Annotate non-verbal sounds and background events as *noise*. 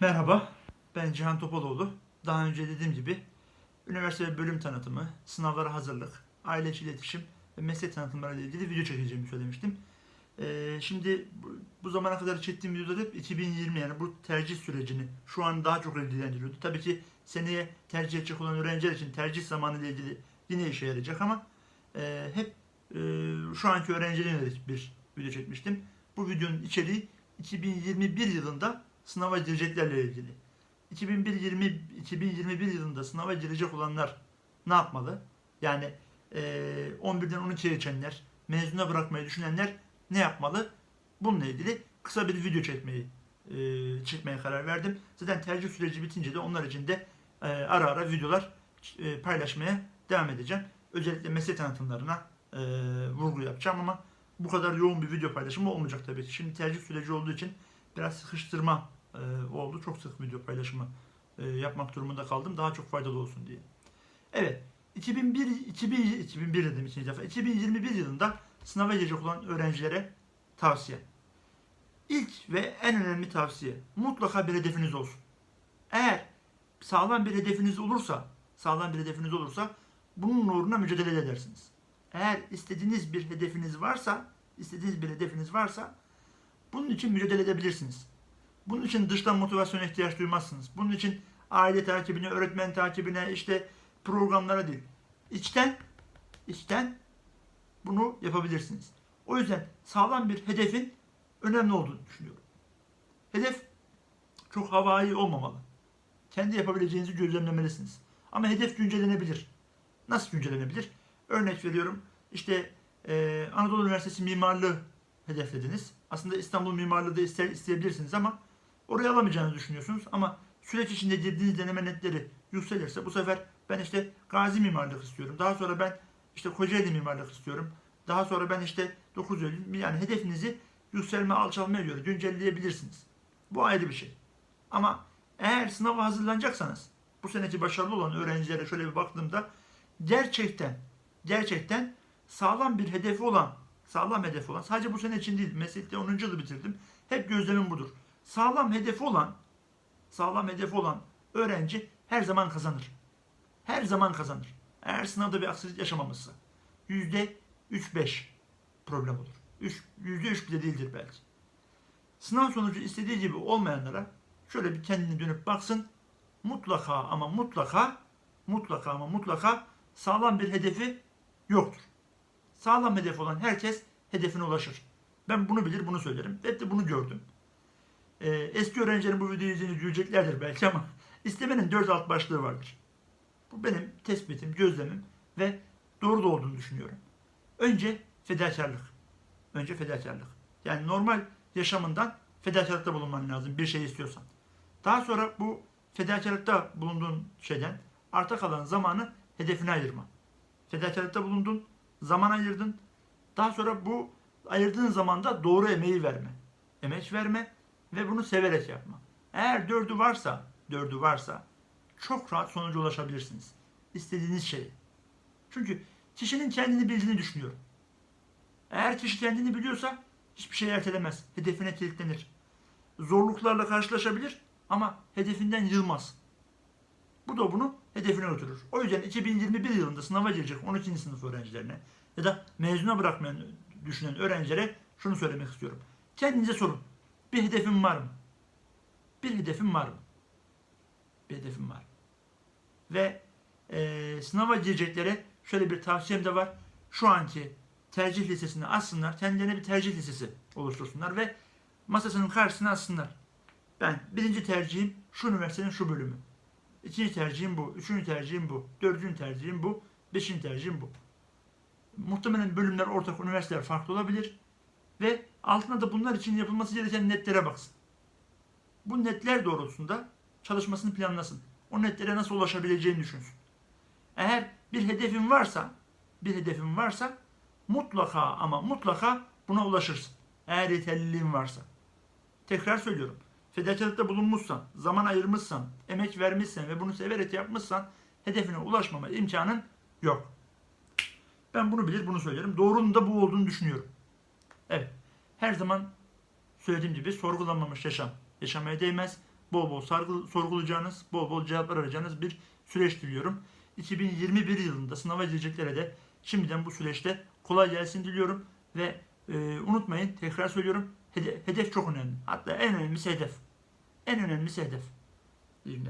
Merhaba, ben Cihan Topaloğlu. Daha önce dediğim gibi üniversite ve bölüm tanıtımı, sınavlara hazırlık, aile içi iletişim ve meslek tanıtımları ilgili video çekeceğimi söylemiştim. Ee, şimdi bu, bu zamana kadar çektiğim videolar hep 2020 yani bu tercih sürecini şu an daha çok ilgilendiriyordu. Tabii ki seneye tercih edecek olan öğrenciler için tercih zamanı ile ilgili yine işe yarayacak ama e, hep e, şu anki öğrencilere yönelik bir video çekmiştim. Bu videonun içeriği 2021 yılında sınava gireceklerle ilgili. 2021 2021 yılında sınava girecek olanlar ne yapmalı? Yani eee 11'den 12'ye geçenler, mezuna bırakmayı düşünenler ne yapmalı? Bununla ilgili kısa bir video çekmeyi eee, çekmeye karar verdim. Zaten tercih süreci bitince de onlar için de eee, ara ara videolar eee, paylaşmaya devam edeceğim. Özellikle meslek tanıtımlarına eee, vurgu yapacağım ama bu kadar yoğun bir video paylaşımı olmayacak tabii. Şimdi tercih süreci olduğu için biraz sıkıştırma e, oldu. Çok sık video paylaşımı e, yapmak durumunda kaldım. Daha çok faydalı olsun diye. Evet. 2001 2000, 2001 dedim defa. 2021 yılında sınava girecek olan öğrencilere tavsiye. İlk ve en önemli tavsiye mutlaka bir hedefiniz olsun. Eğer sağlam bir hedefiniz olursa, sağlam bir hedefiniz olursa bunun uğruna mücadele edersiniz. Eğer istediğiniz bir hedefiniz varsa, istediğiniz bir hedefiniz varsa bunun için mücadele edebilirsiniz. Bunun için dıştan motivasyona ihtiyaç duymazsınız. Bunun için aile takibine, öğretmen takibine, işte programlara değil. İçten, içten bunu yapabilirsiniz. O yüzden sağlam bir hedefin önemli olduğunu düşünüyorum. Hedef çok havai olmamalı. Kendi yapabileceğinizi gözlemlemelisiniz. Ama hedef güncellenebilir. Nasıl güncellenebilir? Örnek veriyorum. İşte eee, Anadolu Üniversitesi mimarlığı hedeflediniz. Aslında İstanbul mimarlığı da ister, isteyebilirsiniz ama oraya alamayacağınızı düşünüyorsunuz. Ama süreç içinde girdiğiniz deneme netleri yükselirse bu sefer ben işte Gazi mimarlık istiyorum. Daha sonra ben işte Kocaeli mimarlık istiyorum. Daha sonra ben işte 9 Eylül yani hedefinizi yükselme alçalmaya göre güncelleyebilirsiniz. Bu ayrı bir şey. Ama eğer sınava hazırlanacaksanız bu seneki başarılı olan öğrencilere şöyle bir baktığımda gerçekten gerçekten sağlam bir hedefi olan sağlam hedefi olan sadece bu sene için değil meslekte 10. yılı bitirdim. Hep gözlemim budur. Sağlam hedefi olan sağlam hedefi olan öğrenci her zaman kazanır. Her zaman kazanır. Eğer sınavda bir aksilik yaşamamışsa. Yüzde 3-5 problem olur. Yüzde 3 bile değildir belki. Sınav sonucu istediği gibi olmayanlara şöyle bir kendine dönüp baksın. Mutlaka ama mutlaka mutlaka ama mutlaka sağlam bir hedefi yoktur. Sağlam hedef olan herkes hedefine ulaşır. Ben bunu bilir, bunu söylerim. Hep de bunu gördüm. Ee, eski öğrencilerin bu videoyu izleyince güleceklerdir belki ama *laughs* istemenin dört alt başlığı vardır. Bu benim tespitim, gözlemim ve doğru da olduğunu düşünüyorum. Önce fedakarlık. Önce fedakarlık. Yani normal yaşamından fedakarlıkta bulunman lazım bir şey istiyorsan. Daha sonra bu fedakarlıkta bulunduğun şeyden arta kalan zamanı hedefine ayırma. Fedakarlıkta bulundun, zaman ayırdın. Daha sonra bu ayırdığın zamanda doğru emeği verme. Emek verme ve bunu severek yapma. Eğer dördü varsa, dördü varsa çok rahat sonuca ulaşabilirsiniz. İstediğiniz şey. Çünkü kişinin kendini bildiğini düşünüyorum. Eğer kişi kendini biliyorsa hiçbir şey ertelemez. Hedefine kilitlenir. Zorluklarla karşılaşabilir ama hedefinden yılmaz. Bu da bunu hedefine götürür. O yüzden 2021 yılında sınava girecek 12. sınıf öğrencilerine ya da mezuna bırakmayan düşünen öğrencilere şunu söylemek istiyorum. Kendinize sorun. Bir hedefim var mı? Bir hedefim var mı? Bir hedefim var. Ve eee sınava gireceklere şöyle bir tavsiyem de var. Şu anki tercih listesini açsınlar. Kendilerine bir tercih listesi oluştursunlar ve masasının karşısına açsınlar. Ben birinci tercihim şu üniversitenin şu bölümü. İkinci tercihim bu. Üçüncü tercihim bu. Dördüncü tercihim bu. Beşinci tercihim bu. Muhtemelen bölümler ortak, üniversiteler farklı olabilir. Ve altına da bunlar için yapılması gereken netlere baksın. Bu netler doğrultusunda çalışmasını planlasın. O netlere nasıl ulaşabileceğini düşünsün. Eğer bir hedefin varsa, bir hedefin varsa mutlaka ama mutlaka buna ulaşırsın. Eğer yeterliliğin varsa. Tekrar söylüyorum. Fedakarlıkta bulunmuşsan, zaman ayırmışsan, emek vermişsen ve bunu severek yapmışsan hedefine ulaşmama imkanın yok. Ben bunu bilir, bunu söylerim. Doğrunun da bu olduğunu düşünüyorum. Evet. Her zaman söylediğim gibi sorgulanmamış yaşam yaşamaya değmez. bol bol sargı- sorgulayacağınız, bol bol cevaplar arayacağınız bir süreç diliyorum. 2021 yılında sınava gireceklere de şimdiden bu süreçte kolay gelsin diliyorum ve e, unutmayın tekrar söylüyorum hede- hedef çok önemli. Hatta en önemlisi hedef. En önemlisi hedef. İyi.